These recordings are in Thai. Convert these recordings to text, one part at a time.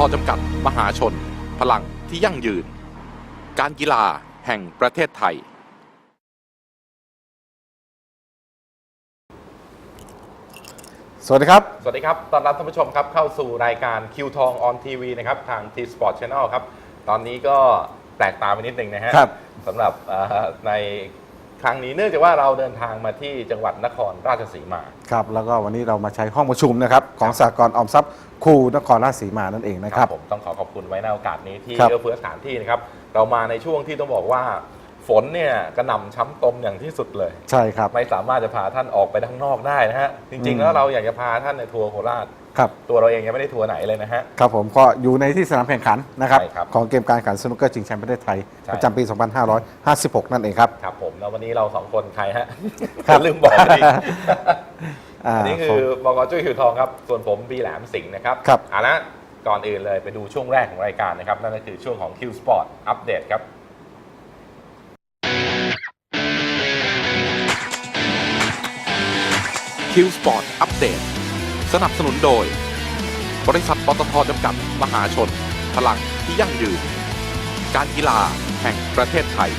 บริษัทปตทจำกัด มหาชน พลังที่ยั่งยืน การกีฬาแห่งประเทศไทย สวัสดีครับ สวัสดีครับต้อนรับท่านผู้ชมครับเข้าสู่รายการคิวทองออนทีวีนะครับ ทาง T Sport Channel ครับ ตอนนี้ก็แปลกตาไปนิดนึงนะฮะครับสำหรับเอ่อใน ครั้งนี้เนื่องจากว่าเราเดินทางมาที่จังหวัดนครราชสีมา ครับ แล้วก็วันนี้เรามาใช้ห้องประชุมนะครับของสากลออมทรัพย์ครูนครราชสีมานั่นเองนะครับ ผมต้องขอขอบคุณไว้ในโอกาสนี้ที่ครับ เอื้อเฟื้อสถานที่นะครับ เรามาในช่วงที่ต้องบอกว่า ฝนเนี่ยกระหน่ำช้ำตมอย่างที่สุดเลย ใช่ครับ ไม่สามารถจะพาท่านออกไปข้างนอกได้นะฮะ จริงอืๆมแล้วเราอยากจะพาท่านในทัวร์โคราช ครับ ตัวเราเองยังไม่ได้ทัวร์ไหนเลยนะฮะ ครับผมก็อยู่ในที่สนามแข่งขันนะครับใช่ครับของเกมการแข่งขันสนุกเกอร์ชิงแชมป์ประเทศไทย ใช่ ประจำปี 2556 นั่นเองครับ ครับผมแล้ววันนี้เราสองคนใครฮะครับ ลืมบอกไปดิ อ่าอันนี้คือบอกจุ้ยหิวทองครับ ส่วนผมบีแหลมสิงห์นะครับครับ เอาละก่อนอื่นเลยไปดูช่วงแรกของรายการนะครับ นั่นก็คือช่วงของ Q Sport Update ครับ Q Sport Update สนับสนุนโดย บริษัทปตทจำกัดมหาชน พลังที่ยั่งยืน การกีฬาแห่งประเทศไทย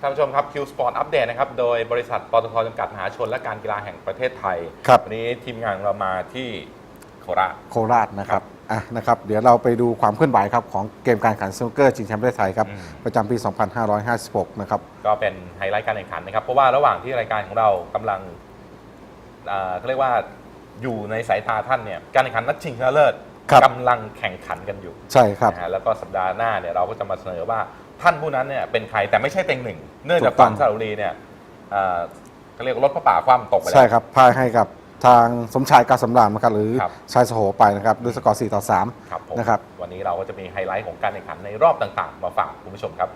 ท่านผู้ชมครับ Q Sport Update นะครับ โดยบริษัทปตทจำกัดมหาชน และการกีฬาแห่งประเทศไทย ครับ วันนี้ทีมงานเรามาที่โคราช โคราชนะครับ อะนะครับเดี๋ยวเราไปดูความเคลื่อนไหวครับของเกมการแข่งขันสนุกเกอร์ชิงแชมป์ประเทศไทยครับ อืม ประจำปี 2556 นะครับ ก็เป็นไฮไลท์การแข่งขันนะครับ เพราะว่าระหว่างที่รายการของเรากำลังเอ่อเขาเรียกว่าอยู่ในสายตาท่านเนี่ยการแข่งขันนัดชิงชนะเลิศครับ กำลังแข่งขันกันอยู่ใช่ครับ นะฮะแล้วก็สัปดาห์หน้าเนี่ยเราก็จะมาเสนอว่าท่านผู้นั้นเนี่ยเป็นใครแต่ไม่ใช่เต็งหนึ่ง เนื่องจากถูกต้ฝั่อง งสระบุรีเนี่ยเอ่อเขาเรียกว่ารถพระป่าคว่ำตกไปแล้ว ใช่ครับพ่ายให้กับ ทางสมชายกาสำรามนะครับหรือครับ ชายสโหไปนะครับด้วยสกอร์4ต่อครับผมนะครับ วันนี้เราก็จะมีไฮไลท์ของการแข่งขันในรอบต่างๆ มาฝากคุณผู้ชมครับ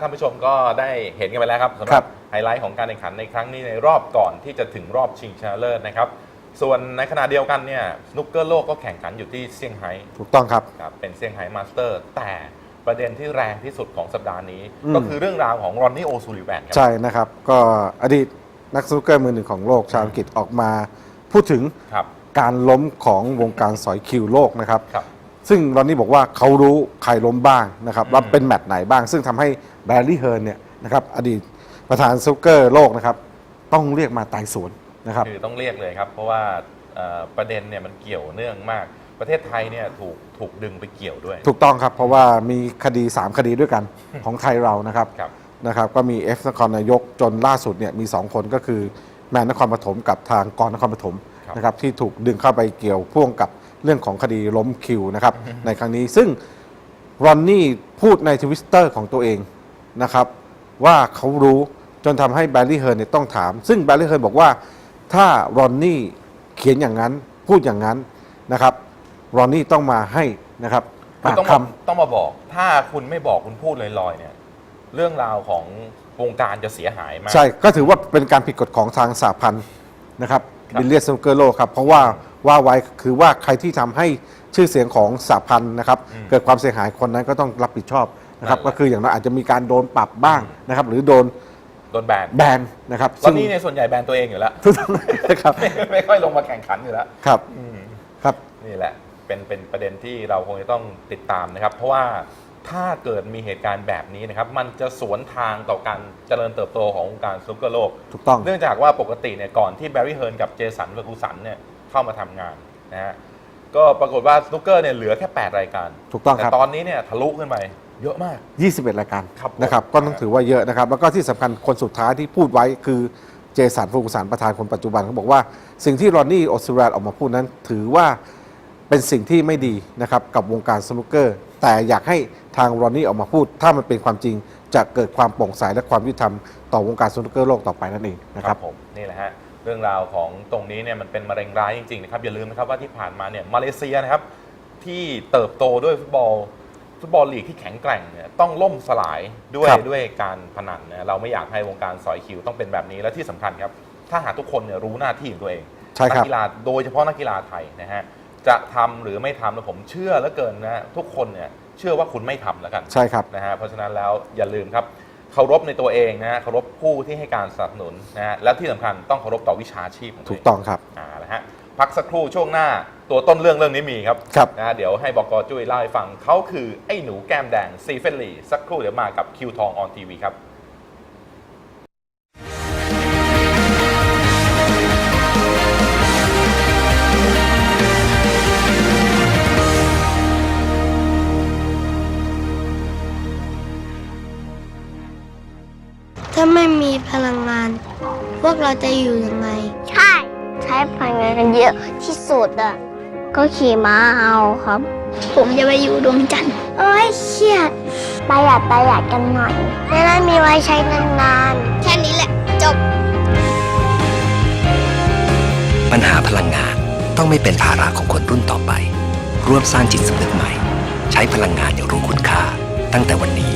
ท่านผู้ชมก็ได้เห็นกันไปแล้วครับสำหครัรับบไฮไลท์ของการแข่งขันในครั้งนี้ในรอบก่อนที่จะถึงรอบชิงชนะเลิศนะครับ ส่วนในขณะเดียวกันเนี่ยสนุกเกอร์โลกก็แข่งขันอยู่ที่เซี่ยงไฮ้ถูกต้องครับครับเป็นเซี่ยงไฮ้มาสเตอร์ แต่ประเด็นที่แรงที่สุดของสัปดาห์นี้อืมก็คือเรื่องราวของรอนนี่โอซูลิแวนครัใช่นะครับ ก็อดีตนักสนุกเกอร์มือหนึ่งของโลกชาวอังกฤษออกมาพูดถึงครับการล้มของวงการสอยคิวโลกนะครับครับ ซึ่งรอนนี่บอกว่าเขารู้ใครล้มบ้างนะครับอืมว่าเป็นแมตช์ไหนบ้าง ซึ่งทำให้แบร์รี่เฮิร์นเนี่ยนะครับอดีตประธานสนุกเกอร์โลกนะครับต้องเรียกมาไต่สวนนะครับ คือต้องเรียกเลยครับ เพราะว่าเอ่อประเด็นเนี่ยมันเกี่ยวเนื่องมาก ประเทศไทยเนี่ยถูกถูกดึงไปเกี่ยวด้วย ถูกต้องครับ เพราะว่ามีคดี 3 คดีด้วยกันของไทยเรานะครับครับ นะครับ ก็มีเอฟนครนายกจนล่าสุดเนี่ยมี 2 คนก็คือแมนนครปฐมกับทางกรนครปฐมครับนะครับที่ถูกดึงเข้าไปเกี่ยวพ่วงกับ เรื่องของคดีล้มคิวนะครับ ในครั้งนี้ซึ่งรอนนี่พูดในทวิสเตอร์ของตัวเองนะครับ ว่าเขารู้จนทำให้แบร์รี่เฮิร์นเนี่ยต้องถาม ซึ่งแบร์รี่เฮิร์นบอกว่าถ้ารอนนี่เขียนอย่างนั้นพูดอย่างนั้นนะครับรอนนี่ต้องมาให้นะครับคือปากต้องคมาต้องมาบอก ถ้าคุณไม่บอกคุณพูดลอยๆเนี่ยเรื่องราวของวงการจะเสียหายมากำใช่ ก็ถือว่าเป็นการผิดกฎของทางสหพันธ์นะครับครั บบิลเลียนสนุกเกอร์โลกครับเพราะว่าว่าไว้คือว่าใครที่ทำให้ชื่อเสียงของสหพันธ์นะครับเกิดความเสียหายคนนั้นก็ต้องรับผิดชอบนะครับก็คืออย่างน้อยอาจจะมีการโดนปรับบ้างนะครับหรือโดนโดนแบนแบนนะครับตอนนี้เนี่ยส่วนใหญ่แบนตัวเองอยู่แล้วถูกต้องนะครับไม่ไม่ค่อยลงมาแข่งขันอยู่แล้วครับอืมครับนี่แหละเป็นเป็นประเด็นที่เราคงจะต้องติดตามนะครับ เพราะว่า ถ้าเกิดมีเหตุการณ์แบบนี้นะครับ มันจะสวนทางต่อการเจริญเติบโตของวงการสนุกเกอร์โลก ถูกต้อง เนื่องจากว่าปกติเนี่ยก่อนที่แบร์รี่เฮิร์นกับเจสันเฟอร์กูสันเนี่ยเข้ามาทำงานนะฮะก็ปรากฏว่าสนุกเกอร์เนี่ยเหลือแค่ 8 รายการ ถูกต้องแต่ครับ ตอนนี้เนี่ยทะลุขึ้นไปเยอะมาก 21 รายการครับผมนะครับ ก็ต้องถือว่าเยอะนะครับ แล้วก็ที่สำคัญคนสุดท้ายที่พูดไว้คือเจสันฟูกุสันประธานคนปัจจุบันเขาบอกว่า สิ่งที่รอนนี่โอซิรานออกมาพูดนั้น ถือว่าเป็นสิ่งที่ไม่ดีนะครับกับวงการสนุกเกอร์ แต่อยากให้ทางรอนนี่ออกมาพูด ถ้ามันเป็นความจริงจะเกิดความโปร่งใสและความยุติธรรมต่อวงการสนุกเกอร์โลกต่อไปนั่นเองนะครับผมนี่แหละฮะเรื่องราวของตรงนี้เนี่ยมันเป็นมะเร็งร้ายจริงๆนะครับอย่าลืมนะครับว่าที่ผ่านมาเนี่ยมาเลเซียนะครับที่เติบโตด้วยฟุตบอลฟุตบอลลีกที่แข็งแกร่งเนี่ยต้องล่มสลายด้วยครับด้วยการพนันนะเราไม่อยากให้วงการสอยคิวต้องเป็นแบบนี้และที่สำคัญครับถ้าหากทุกคนเนี่ยรู้หน้าที่ของตัวเองใช่ครับนักีฬาโดยเฉพาะนักกีฬาไทยนะฮะ จะทำหรือไม่ทำนะผมเชื่อเหลือเกินนะทุกคนเนี่ยเชื่อว่าคุณไม่ทำแล้วกัน ใช่ครับ นะฮะเพราะฉะนั้นแล้วอย่าลืมครับเคารพในตัวเองนะฮะเคารพผู้ที่ให้การสนับสนุนนะฮะและที่สำคัญต้องเคารพต่อวิชาชีพของตัวถูเอกงต้องครับ อ่านะฮะพักสักครู่ช่วงหน้าตัวต้นเรื่องเรื่องนี้มีครับครับ นะฮะเดี๋ยวให้บกจุ้ยเล่าให้ฟังเขาคือไอ้หนูแก้มแดงซีเฟนลีสักครู่เดี๋ยวมากับคิวทองออนทีวีครับ ถ้าไม่มีพลังงาน พวกเราจะอยู่ยังไง ใช่ ใช้พลังงานกันเยอะที่สุดอะ ก็ขี่ม้าเอาครับ ผมจะไปอยู่ดวงจันทร์โอ้ยเครียดประหยัดประหยัดกันหน่อยจะได้มีไว้ใช้นานๆ แค่นี้แหละ จบ ปัญหาพลังงานต้องไม่เป็นภาระของคนรุ่นต่อไป ร่วมสร้างจิตสำนึกใหม่ ใช้พลังงานอย่างรู้คุณค่า ตั้งแต่วันนี้